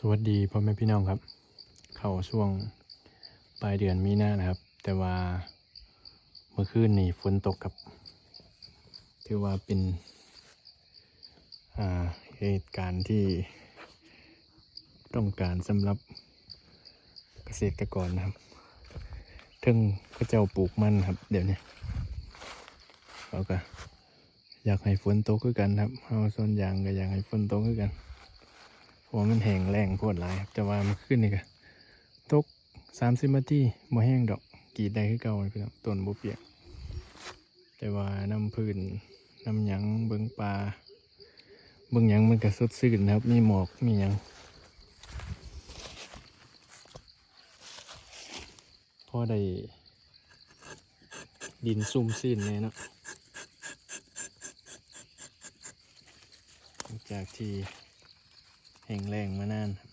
สวัสดีพ่อแม่พี่น้องครับ เข้าช่วงปลายเดือนมีนานะครับ แต่ว่าเมื่อคืนนี่ฝนตกครับถือว่าเป็นอ่าเหตุการณ์ที่ต้องการสำหรับเกษตรกรนะครับทึ่งก็เจ้าปลูกมันครับ เดี๋ยวนี้เขาก็อยากให้ฝนตกคือกันครับเอาส่วนยางก็อยากให้ฝนตกคือกัน ว่ามันแห้งแรงโคตรหลายครับแต่ว่ามันขึ้นนี่ก็ตกสามสิบนาทีบ่แห้งดอกกีดได้คือเก่าเลยพี่น้องต้นบ่เปียก แต่ว่าน้ำพื้นน้ำหยังเบิงปลาเบิงหยังมันก็สดชื่นนะครับ มีหมอกมีหยังพอได้ดินซุ่มซีนเลยเนาะจากที่ แห้งแรงมานานครับ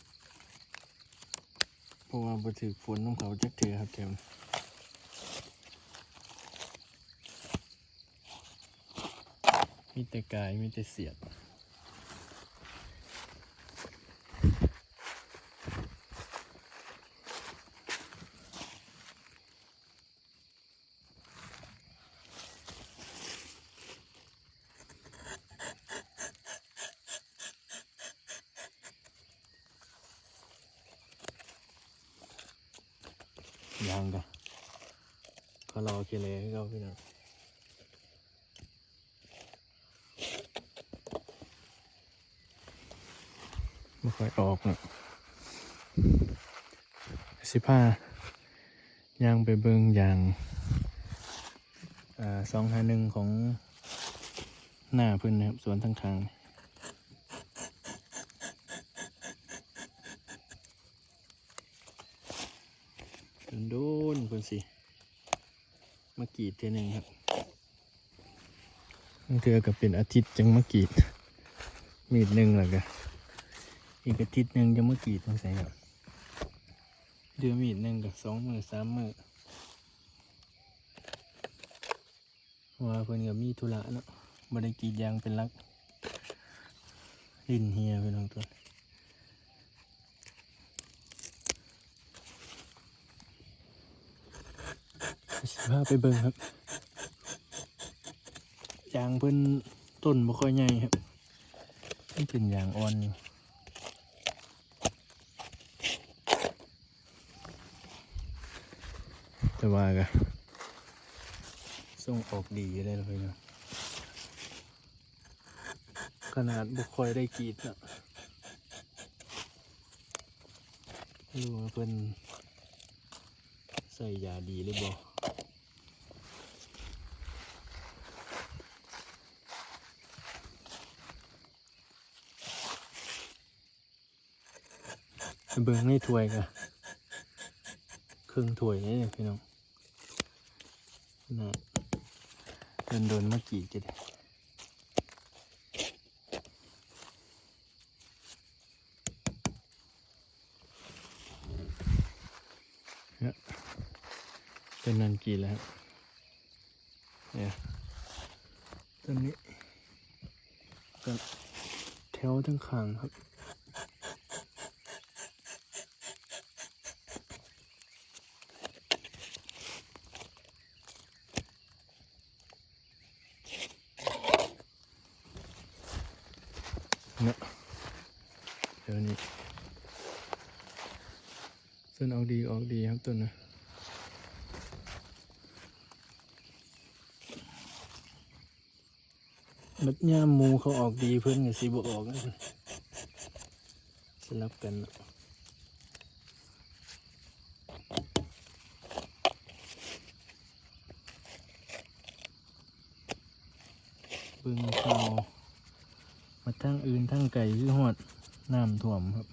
เพราะว่าบ่ถือฝนของเขาจักเถือครับแถวมีแต่กายมีแต่เสียด ยางกะก็รอเคเลให้เขาพี่น้องไม่ค่อยออกเนาะสิผ้ายางไปเบิงยางอ่าสองห้าหนึ่งของหน้าเพื่อนนะครับสวนทั้งทาง โดนๆเพื่นสิ มากีดเทนึงครับบางเทือก็เป็นอาทิตย์จังมากีด มีดหนึ่งแล้วก็อีกอาทิตย์หนึ่งจะมากีดต้องใส่ครับเดือมีดหนึ่งกับสองมือสามมือว่าเพิ่นก็มีธุระเนาะบ่ได้กีดยางเป็นลักลินเฮียเป็นของตัว สิ พาไปเบิ่งครับยางเพิ่นต้นบ่ค่อยใหญ่ครับมันเป็นยางอ่อนอยู่แต่ว่าก็ส่งออกดีอยู่ได้เลยนะขนาดบ่ค่อยได้กรีดอะรู้ว่าเพิ่นใส่ยาดีหรือบ่ เบิ่งในถ้วยกะครึ่งถ้วยนี่เนี่ยพี่น้องนะเดินโดนๆมากี่จะได้เนี่ยเป็นนันกี่แล้วเนี่ยต้นนี้ก็แถวทั้งขางครับ เนะเดี๋ยวนี้ต้นออกดีออกดีครับต้นนะบัดย่ามมูเขาออกดีเพื่อนกับสีบออกนะสลับกันนะเบิ่งข่าว มา ทั้งอื่นทั้งไก่คือหอดน้ำท่วมครับ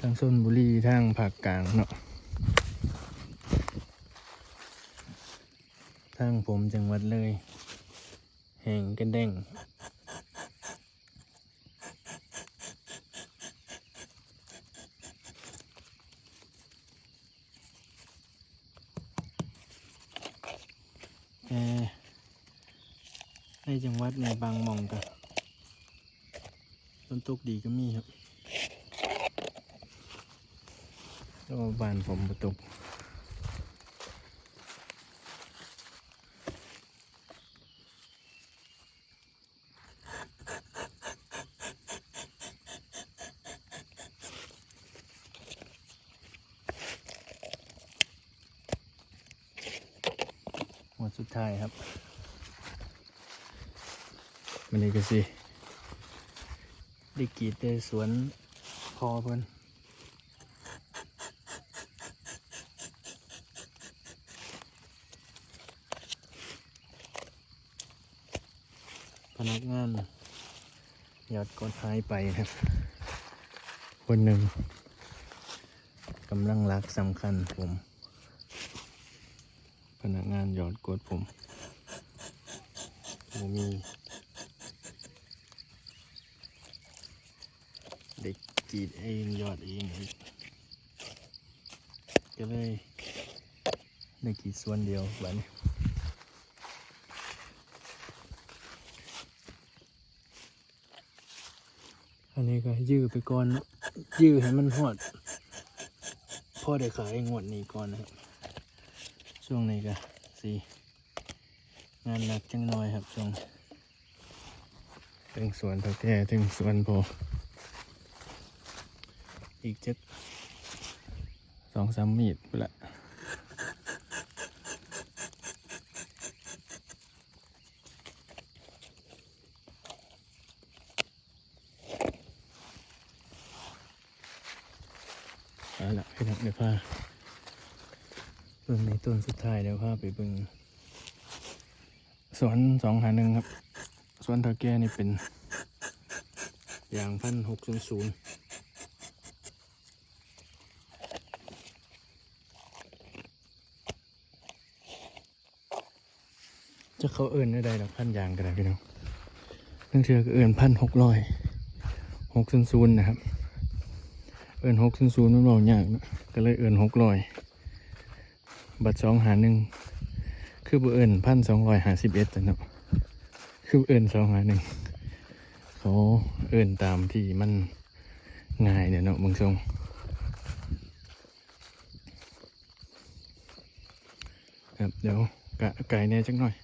ทั้งส้นบุรีทั้งภาคกลางเนาะทั้งผมจังหวัดเลย แห่งกันแดงแต่ในจังหวัดในบางมองกัน ฝนตุกดีก็มีครับแล้วบานผมประตกหมดสุดท้ายครับมันนี้ก็สิ ได้กรีดได้สวนพอเพิ่นพนักงานยอดกดหายไปครับ คนหนึ่งกำลังรักสำคัญผม พนักงานหยอดกดผมผมมี เด็ กรีดเองยอดเองก็เลยได้กรีดส่วนเดียวแบบนี้อันนี้ก็ยื้อไปก่อนนะยื้อให้มันหอดพ่อได้ขายงวดนี้ก่อนนะครับ ช่วงนี้ก็สีงานหนักจังน้อยครับช่วงถึงสวนเท่าแก่ถึงสวนพอ อีกจักสองสามมีดไปละเอาละพี่นักเดี๋ยวพาเบิ่งในต้นสุดท้ายเดี๋ยวพาไปเบิ่งสวนสองหาหนึ่งครับ สวนเท่าแก่นี่เป็นอย่างพันหกศูนย์ศูนย์ จะเขาเอินได้ใดอกพันยางกันนะพี่น้องนั่งเชือก็เอินพันหกร้อยหกศูนย์ศูนย์นะครับ เอินหกศูนย์ศูนย์มันบอกยากนะก็เลยเอินหกร้อยบัตรสองหาหนึ่งคือบเอินพันสองร้อยหาสิบเอ็ดแต่เนาะคือเอินสองหาหนึ่งเขาเอินตามที่มันง่ายเนี่ยเนาะมึงทรงครับเดี๋ยวกะไก่เนี่ยจักหน่อย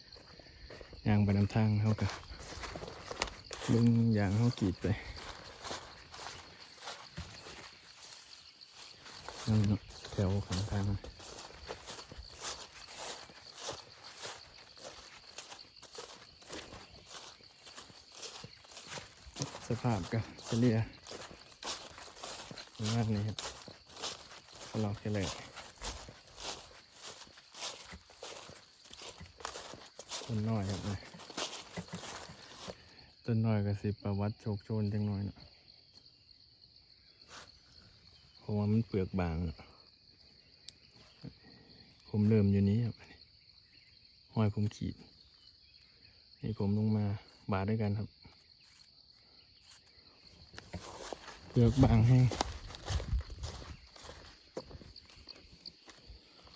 ยางไปนำทางเขากะลุงยางเขากรีดไปนั่นแถวของทางสภาพก็เฉลี่ยมาณนี้ครับเราแค่เลย ต้นน้อยครับเนี่ยต้นน้อยก็สิประวัติโชคโชนจังหน่อยเนาะเพราะว่ามันเปลือกบางเนาะผมเริ่มอยู่นี้ครับห้อยผมขีดนี่ผมลงมาบาดด้วยกันครับ เปลือกบางให้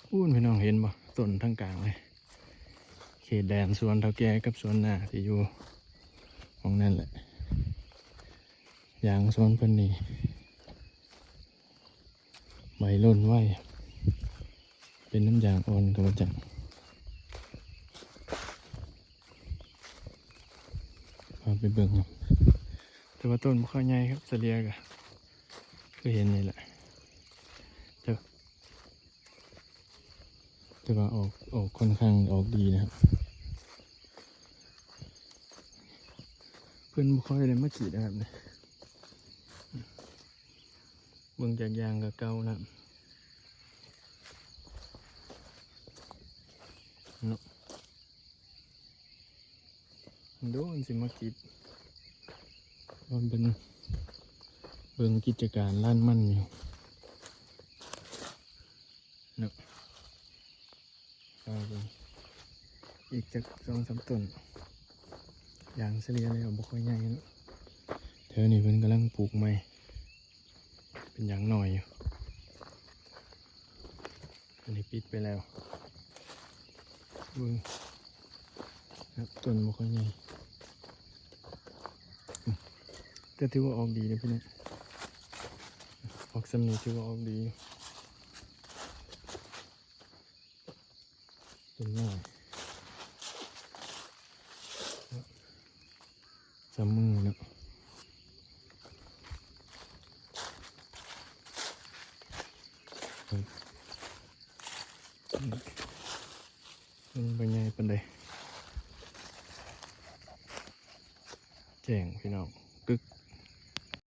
พูนพี่น้องเห็นบ่ต้นทั้งกลางเลย ขตแดนสวนเท่าแก่กับสวนหน้าที่อยู่ของนั่นแหละอย่างสวนเพิ่นนี่ใบล่นไหวเป็นน้ำยางอ่อนกับจังพาไปเบิ่งครับแต่ว่าต้นบ่ค่อยใหญ่ครับเสลียกะก็เห็นนี่แหละแต่ แต่ว่าออกออกค่อนข้างออกดีนะครับ เพื่อนบุคอยเลยมาขีดนะครับเนี่ยเบิ่งจากยางกับเก่านะครับเนาะดูมันสิมาขีดมันเป็นเบิ่งกิจการล้านมั่นอยู่เนาะ อีกจากสองสามต้นอย่างเฉลี่ยเลยบ่ค่อยใหญ่เนาะเธอนี่เพิ่นกำลังปลูกใหม่ เป็นอย่างหน่อยอยู่อันนี้ปิดไปแล้วเบิ่งครับต้นบ่ค่อยใหญ่อืมแต่ถือว่าออกดีนะพี่นี่ยออกสำนีถือว่าออกดีอยู่ เป็นหน้อย จะมือเนาะมันเป็นไงเป็นไดแจ้งพี่น้อง